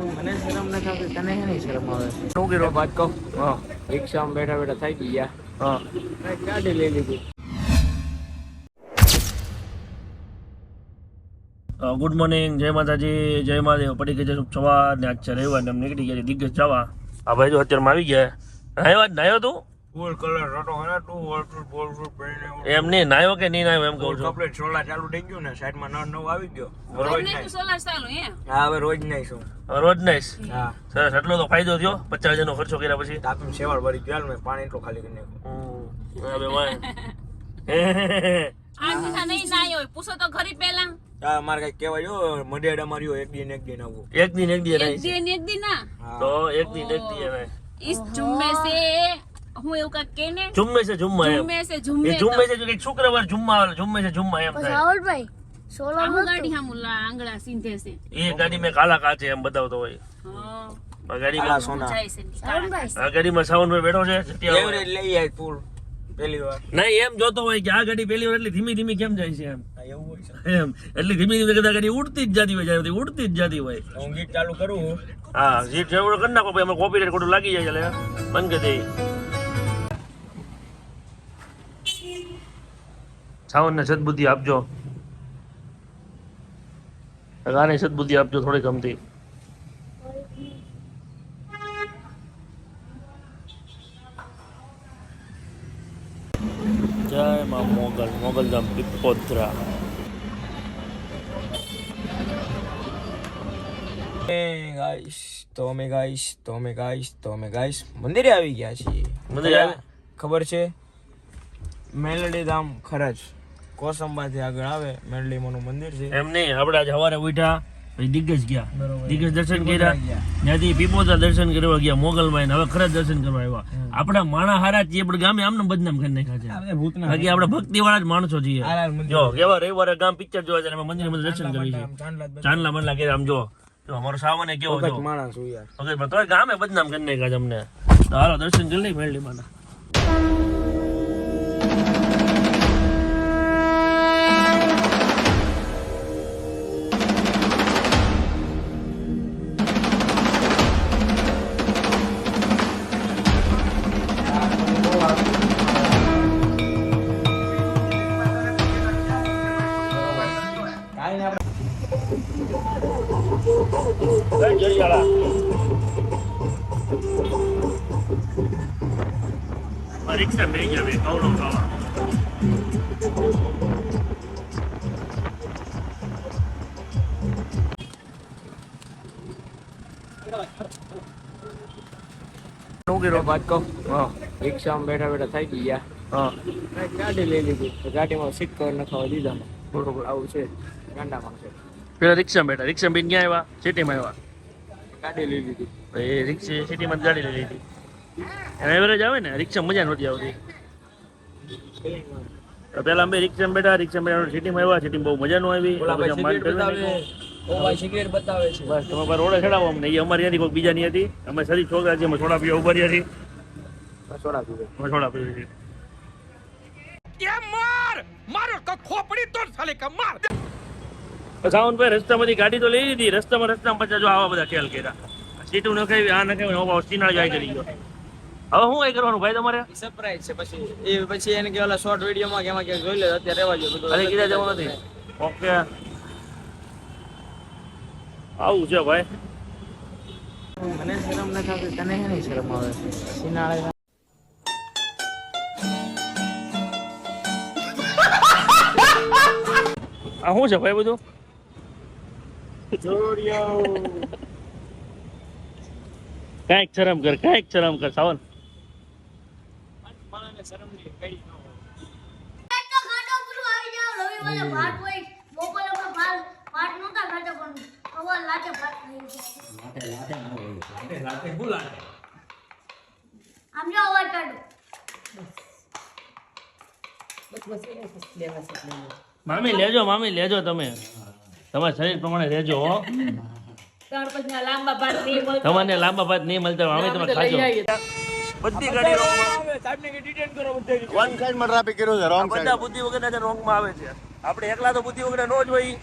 મને શરમ ન થતી તને શેની શરમ આવે? શું કર્યો વાત કહો? હા. રિક્ષામાં બેઠા બેઠા થઈ ગયા હા. ગાડી લઈ લીધી. ગુડ મોર્નિંગ જય માતાજી જય મહાદેવ પડી ગઈ છે સવાર ને આજ છે રવિવાર ને એમ નીકળી ગયા છે દિગ્ગજ જવા. આ ભાઈ જો અત્યારમાં આવી ગયા. નાયો જ નાયો તું? ફૂલ કલર રટો હે તું વોટર બોલ ફૂલ પહેરીને એમ નહીં નાયો કે નહીં નાયો એમ કહું છું. કપડે સોલા ચાલુ થઈ ગયું ને સાઈડમાં નવ નવ આવી ગયો. રોજ નહીં. સોલાર ચાલુ હે હા હવે રોજ નાઈશું હવે રોજ નાઈશ હા. સરસ એટલો તો ફાયદો થયો. પચાસ હજારનો ખર્ચો કર્યા પછી. તાપીને સેવાળ ભરી ગયા. મેં પાણી એટલું ખાલી કરી નાખ્યું. હવે વાય. આ નહીં ના હોય. પૂછો તો ખરી પેલા હા મારે કઈ કહેવાય જો મડિયાડા માર્યો એક દિન એક દિન આવું. એક દિન એક દિન એક દિન એક દી ના? તો એક દિન એક દિન નાઈશ. ઈસ જુમ્મે સે હું એવું કાક કે ને જુમ્મે છે જુમ્મા એમ. જુમ્મે સે જુમ્મે એ જુમ્મે છે જો કંઈક શુક્રવાર જુમ્મા આવે જુમ્મે છે જુમ્મા એમ થાય. રાહુલભાઈ સોલો ગાડી હામુલા આંગળા સીંધે છે. એ ગાડી મેં કાલા કાચે એમ બતાવતો હોય. હા. આ ગાડીમાં સોના. આ ગાડીમાં સાવનભાઈ બેઠો છે. એવરેજ લઈ આય તું પહેલી વાર? નહીં એમ જોતો હોય કે આ ગાડી પેલી વાર એટલી ધીમી ધીમી કેમ જાય છે એમ? એવું હોય છે. એમ એટલી ધીમી ધીમી કદાચ ગાડી ઉડતી જ જતી હોય જાય ઉડતી જ જતી હોય. હું ગીત ચાલુ કરું હા. ગીત જરૂર કરી નાખો ભાઈ અમે કોપીરાઇટ ખોટું લાગી જાય એટલે બંધ કરી દઈએ સાવનને સદબુદ્ધિ આપજો. ગાને સદબુદ્ધિ આપજો થોડી ગમતી જય માં મોગલ મોગલધામ પીપોદરા ગાઈસ તો અમે ગાઈશ તો અમે ગાઈસ તો અમે ગાઈસ મંદિરે આવી ગયા છીએ. મંદિરે આવી? ખબર છે? મેલડી ધામ ખરજ કોસંબાથી આગળ આવે મેરલીમાનું મંદિર છે. એમ નહીં આપણે આજે સવારે ઉઠ્યા પછી દિગ્ગજ ગયા. દિગ્ગજ દર્શન કર્યા. ત્યાંથી પીપોતા દર્શન કરવા ગયા મોગલમાં હવે ખરા દર્શન કરવા આવ્યા. આપણા માણા હારા છીએ આપણે ગામે આમને બદનામ કરી નાખ્યા છે. બાકી આપણે ભક્તિ વાળા જ માણસો છીએ. જો કેવા રવિવારે ગામ પિક્ચર જોવા જાય મંદિર મંદિર દર્શન કરી છે. ચાંદલા મંદલા કર્યા આમ જો અમારો સાવને કેવો માણસ ગામે બદનામ કરી નાખ્યા છે અમને. તો હાલો દર્શન કરી લઈ મેળવી માના આપણે રિક્ષા બે ગયા બે કવડો ખાવા શું કર્યો વાત કહું હા રિક્ષામાં બેઠા બેઠા થાકી ગયા હા કાંઈક ગાડી લઈ લીધી તો ગાડીમાં સીટ કવર નખાવા દીધા બરોબર આવું છે ગાંડા માણસે પેલા રિક્ષા બેઠા. રિક્ષા બેન ક્યાં આવ્યા? સિટીમાં આવ્યા. ગાડી લઈ લીધી. એ રિક્ષા સિટીમાં ગાડી લઈ લીધી. એવરેજ આવે ને? રિક્ષા મજા નહોતી આવતી. પેલા અમે રિક્ષા બેઠા રિક્ષા બેઠા સિટીમાં આવ્યા. સિટીમાં બહુ મજા નો આવી. બતાવે. સિગરેટ બતાવે છે. બસ તમે પર ઓળે ચડાવો અમને. એ અમારી ત્યાંથી કોઈ બીજાની હતી. અમે સરી છોકરા છીએ અમે થોડા પીવા ઊભા રહ્યા છીએ. સોડા પીવે. થોડા પીવી છીએ. સાવનભાઈ રસ્તામાંથી ગાડી તો લઈ લીધી. રસ્તામાં રસ્તામાં પછી જો આવા બધા ખ્યાલ કર્યા. સીટું નખાવી આ નખાવી બાપ સીનાળ જાય કરી ગયો. હવે શું એ કરવાનું ભાઈ તમારે? સરપ્રાઈઝ છે. પછી એ પછી એને કે ઓલા શોર્ટ વિડીયોમાં કે એમાં કે જોઈ લે અત્યારે રહેવા જો અરે કીધા જવું નથી. ઓકે. આવું છે ભાઈ. મને શરમ ન થતી તને શેની શરમ આવે? સિનાળે આ શું છે ભાઈ બધું? કાંઈક શરમ કર કાંઈક શરમ કર સાવન. આમ જો અવાજ કાઢો મામી લેજો મામી લેજો તમે. તમારા શરીર પ્રમાણે રહેજો હો. લાંબા ભાત નહીં મળતા. તમને લાંબા ભાત નહીં મળતા મામી તમે ખાજો. બધી ગાડી સાહેબને કે ડિટેન કરો બધાય વન સાઈડમાં ટ્રાફિક કર્યો છે રોંગ બધા બુદ્ધિ વગરના રોંગમાં આવે છે. આપણે એકલા તો બુદ્ધિ વગર નો જ હોય.